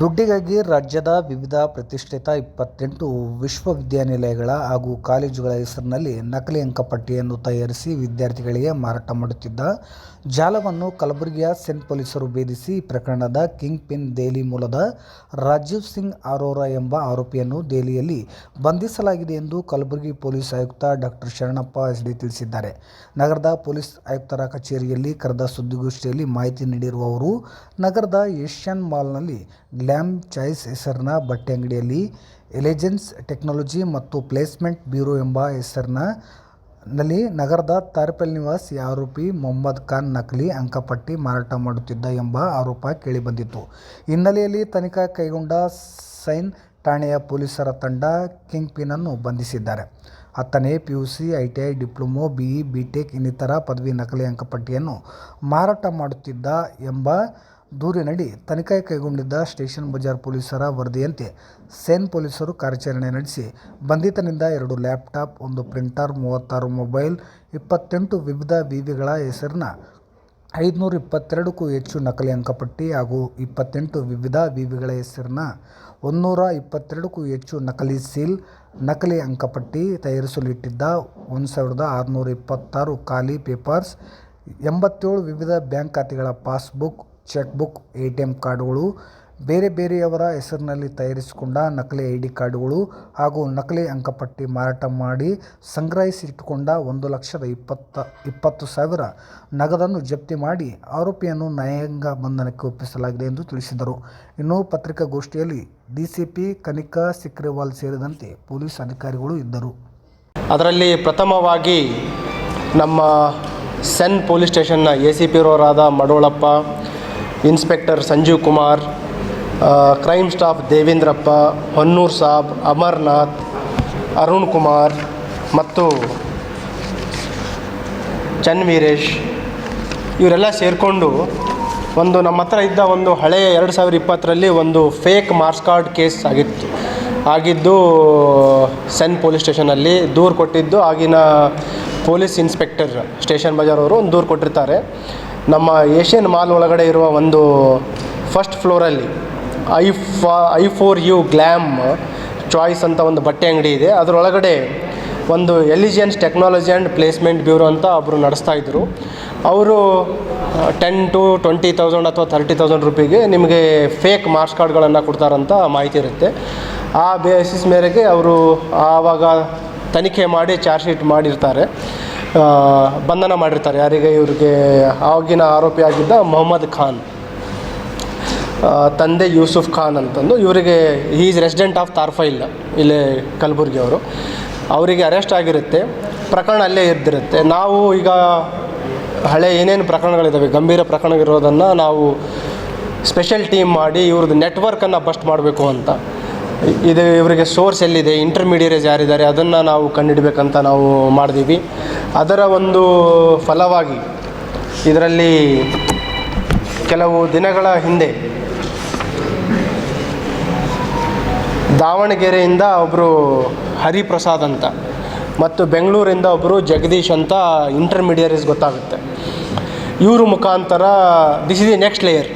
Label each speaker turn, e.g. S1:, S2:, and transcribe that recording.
S1: ದುಡ್ಡಿಗಾಗಿ ರಾಜ್ಯದ ವಿವಿಧ ಪ್ರತಿಷ್ಠಿತ ಇಪ್ಪತ್ತೆಂಟು ವಿಶ್ವವಿದ್ಯಾನಿಲಯಗಳ ಹಾಗೂ ಕಾಲೇಜುಗಳ ಹೆಸರಿನಲ್ಲಿ ನಕಲಿ ಅಂಕಪಟ್ಟಿಯನ್ನು ತಯಾರಿಸಿ ವಿದ್ಯಾರ್ಥಿಗಳಿಗೆ ಮಾರಾಟ ಮಾಡುತ್ತಿದ್ದ ಜಾಲವನ್ನು ಕಲಬುರಗಿಯ ಸೆನ್ ಪೊಲೀಸರು ಭೇದಿಸಿ ಪ್ರಕರಣದ ಕಿಂಗ್ ಪಿನ್ ದೆಹಲಿ ಮೂಲದ ರಾಜೀವ್ ಸಿಂಗ್ ಅರೋರಾ ಎಂಬ ಆರೋಪಿಯನ್ನು ದೆಹಲಿಯಲ್ಲಿ ಬಂಧಿಸಲಾಗಿದೆ ಎಂದು ಕಲಬುರಗಿ ಪೊಲೀಸ್ ಆಯುಕ್ತ ಡಾಕ್ಟರ್ ಶರಣಪ್ಪ ಎಸ್ಡಿ ತಿಳಿಸಿದ್ದಾರೆ. ನಗರದ ಪೊಲೀಸ್ ಆಯುಕ್ತರ ಕಚೇರಿಯಲ್ಲಿ ಕರೆದ ಸುದ್ದಿಗೋಷ್ಠಿಯಲ್ಲಿ ಮಾಹಿತಿ ನೀಡಿರುವ ಅವರು, ನಗರದ ಏಷ್ಯನ್ ಮಾಲ್ನಲ್ಲಿ ಗ್ಲಾಮ್ ಚಾಯ್ಸ್ ಹೆಸರಿನ ಬಟ್ಟೆ ಅಂಗಡಿಯಲ್ಲಿ ಎಲಿಜೆನ್ಸ್ ಟೆಕ್ನಾಲಜಿ ಮತ್ತು ಪ್ಲೇಸ್ಮೆಂಟ್ ಬ್ಯೂರೋ ಎಂಬ ಹೆಸರಿನಲ್ಲಿ ನಗರದ ತಾರಪಲ್ ನಿವಾಸ್ ಆರೋಪಿ ಮೊಹಮ್ಮದ್ ಖಾನ್ ನಕಲಿ ಅಂಕಪಟ್ಟಿ ಮಾರಾಟ ಮಾಡುತ್ತಿದ್ದ ಎಂಬ ಆರೋಪ ಕೇಳಿಬಂದಿತ್ತು. ಹಿನ್ನೆಲೆಯಲ್ಲಿ ತನಿಖಾ ಕೈಗೊಂಡ ಸೈನ್ ಠಾಣೆಯ ಪೊಲೀಸರ ತಂಡ ಕಿಂಗ್ ಪಿನ್ನನ್ನು ಬಂಧಿಸಿದ್ದಾರೆ. ಹತ್ತನೇ PUC, ITI, diploma, BE, B Tech ಇನ್ನಿತರ ಪದವಿ ನಕಲಿ ಅಂಕಪಟ್ಟಿಯನ್ನು ಮಾರಾಟ ಮಾಡುತ್ತಿದ್ದ ಎಂಬ ದೂರಿನಡಿ ತನಿಖೆ ಕೈಗೊಂಡಿದ್ದ ಸ್ಟೇಷನ್ ಬಜಾರ್ ಪೊಲೀಸರ ವರದಿಯಂತೆ ಸೇನ್ ಪೊಲೀಸರು ಕಾರ್ಯಾಚರಣೆ ನಡೆಸಿ ಬಂಧಿತನಿಂದ ಎರಡು ಲ್ಯಾಪ್ಟಾಪ್, ಒಂದು ಪ್ರಿಂಟರ್, ಮೂವತ್ತಾರು ಮೊಬೈಲ್, ಇಪ್ಪತ್ತೆಂಟು ವಿವಿಧ ವಿವಿಗಳ ಹೆಸರಿನ ಐದುನೂರ ಇಪ್ಪತ್ತೆರಡಕ್ಕೂ ಹೆಚ್ಚು ನಕಲಿ ಅಂಕಪಟ್ಟಿ ಹಾಗೂ ಇಪ್ಪತ್ತೆಂಟು ವಿವಿಧ ವಿವಿಗಳ ಹೆಸರಿನ ಒಂದುನೂರ ಇಪ್ಪತ್ತೆರಡಕ್ಕೂ ಹೆಚ್ಚು ನಕಲಿ ಸೀಲ್, ನಕಲಿ ಅಂಕಪಟ್ಟಿ ತಯಾರಿಸಲಿಟ್ಟಿದ್ದ ಒಂದು ಸಾವಿರದ ಆರುನೂರ ಇಪ್ಪತ್ತಾರು ಖಾಲಿ ಪೇಪರ್ಸ್, ಎಂಬತ್ತೇಳು ವಿವಿಧ ಬ್ಯಾಂಕ್ ಖಾತೆಗಳ passbook, chequebook, ATM ಕಾರ್ಡುಗಳು, ಬೇರೆ ಬೇರೆಯವರ ಹೆಸರಿನಲ್ಲಿ ತಯಾರಿಸಿಕೊಂಡ ನಕಲಿ ಐ ಡಿ ಕಾರ್ಡುಗಳು ಹಾಗೂ ನಕಲಿ ಅಂಕಪಟ್ಟಿ ಮಾರಾಟ ಮಾಡಿ ಸಂಗ್ರಹಿಸಿಟ್ಟುಕೊಂಡ ಒಂದು ಲಕ್ಷದ ಇಪ್ಪತ್ತ ಇಪ್ಪತ್ತು ಸಾವಿರ ನಗದನ್ನು ಜಪ್ತಿ ಮಾಡಿ ಆರೋಪಿಯನ್ನು ನ್ಯಾಯಾಂಗ ಬಂಧನಕ್ಕೆ ಒಪ್ಪಿಸಲಾಗಿದೆ ಎಂದು ತಿಳಿಸಿದರು. ಇನ್ನು ಪತ್ರಿಕಾಗೋಷ್ಠಿಯಲ್ಲಿ ಡಿಸಿಪಿ ಕನಿಕಾ ಸಿಕ್ರೇವಾಲ್ ಸೇರಿದಂತೆ ಪೊಲೀಸ್ ಅಧಿಕಾರಿಗಳು ಇದ್ದರು.
S2: ಅದರಲ್ಲಿ ಪ್ರಥಮವಾಗಿ ನಮ್ಮ ಸೆನ್ ಪೊಲೀಸ್ ಸ್ಟೇಷನ್ನ A C ಪಿರೋರಾದ Madolappa, inspector Sanjeev Kumar, crime staff Devendrappa, Honnur Sab, Amarnath Arun Kumar ಮತ್ತು ಚನ್ ವೀರೇಶ್ ಇವರೆಲ್ಲ ಸೇರಿಕೊಂಡು ಒಂದು ನಮ್ಮ ಹತ್ರ ಇದ್ದ ಒಂದು ಹಳೆಯ ಎರಡು ಸಾವಿರ ಇಪ್ಪತ್ತರಲ್ಲಿ ಒಂದು ಫೇಕ್ ಮಾರ್ಕ್ಸ್ ಕಾರ್ಡ್ ಕೇಸ್ ಆಗಿತ್ತು. ಆಗಿದ್ದು ಸೆನ್ ಪೊಲೀಸ್ ಸ್ಟೇಷನಲ್ಲಿ ದೂರು ಕೊಟ್ಟಿದ್ದು ಆಗಿನ ಪೊಲೀಸ್ ಇನ್ಸ್ಪೆಕ್ಟರ್ ಸ್ಟೇಷನ್ ಬಜಾರ್ ಅವರು ಒಂದು ದೂರು ಕೊಟ್ಟಿರ್ತಾರೆ. ನಮ್ಮ ಏಷ್ಯನ್ ಮಾಲ್ ಒಳಗಡೆ ಇರುವ ಒಂದು ಫಸ್ಟ್ ಫ್ಲೋರಲ್ಲಿ ಐ ಫಾ, I for you glam choice ಅಂತ ಒಂದು ಬಟ್ಟೆ ಅಂಗಡಿ ಇದೆ. ಅದರೊಳಗಡೆ ಒಂದು elegance technology and placement bureau ಅಂತ ಒಬ್ಬರು ನಡೆಸ್ತಾ ಇದ್ದರು ಅವರು ಟೆನ್ ಟು ಟ್ವೆಂಟಿ ತೌಸಂಡ್ ಅಥವಾ ತರ್ಟಿ ತೌಸಂಡ್ ರುಪಿಗೆ ನಿಮಗೆ ಫೇಕ್ ಮಾರ್ಕ್ಸ್ ಕಾರ್ಡ್ಗಳನ್ನು ಕೊಡ್ತಾರಂತ ಮಾಹಿತಿ ಇರುತ್ತೆ. ಆ ಬೇಸಿಸ್ ಮೇರೆಗೆ ಅವರು ಆವಾಗ ತನಿಖೆ ಮಾಡಿ ಚಾರ್ಜ್ ಶೀಟ್ ಮಾಡಿರ್ತಾರೆ. ಬಂಧನ ಮಾಡಿರ್ತಾರೆ. ಯಾರಿಗೆ? ಇವ್ರಿಗೆ ಆಗಿನ ಆರೋಪಿಯಾಗಿದ್ದ ಮೊಹಮ್ಮದ್ ಖಾನ್. ತಂದೆ ಯೂಸುಫ್ ಖಾನ್ ಅಂತಂದು ಇವರಿಗೆ ಈಸ್ ರೆಸಿಡೆಂಟ್ ಆಫ್ ತಾರ್ಫೈಲ್ ಇಲ್ಲೇ ಕಲಬುರ್ಗಿ ಅವರು. ಅವರಿಗೆ ಅರೆಸ್ಟ್ ಆಗಿರುತ್ತೆ. ಪ್ರಕರಣ ಅಲ್ಲೇ ಇದ್ದಿರುತ್ತೆ. ನಾವು ಈಗ ಹಳೆ ಏನೇನು ಪ್ರಕರಣಗಳಿದ್ದಾವೆ ಗಂಭೀರ ಪ್ರಕರಣಗಳಿರೋದನ್ನು ನಾವು ಸ್ಪೆಷಲ್ ಟೀಮ್ ಮಾಡಿ ಇವ್ರದ್ದು ನೆಟ್ವರ್ಕನ್ನು ಬಸ್ಟ್ ಮಾಡಬೇಕು ಅಂತ. ಇದು ಇವರಿಗೆ ಸೋರ್ಸ್ ಎಲ್ಲಿದೆ? ಇಂಟರ್ಮೀಡಿಯೇಟ್ಸ್ ಯಾರಿದ್ದಾರೆ? ಅದನ್ನು ನಾವು ಕಂಡುಹಿಡಬೇಕಂತ ನಾವು ಮಾಡಿದ್ದೀವಿ ಅದರ ಒಂದು ಫಲವಾಗಿ ಇದರಲ್ಲಿ ಕೆಲವು ದಿನಗಳ ಹಿಂದೆ ದಾವಣಗೆರೆಯಿಂದ ಒಬ್ಬರು ಹರಿಪ್ರಸಾದ್ ಅಂತ ಮತ್ತು ಬೆಂಗಳೂರಿಂದ ಒಬ್ಬರು ಜಗದೀಶ್ ಅಂತ ಇಂಟರ್ಮೀಡಿಯರೀಸ್ ಗೊತ್ತಾಗುತ್ತೆ. ಇವರು ಮುಖಾಂತರ this is the next layer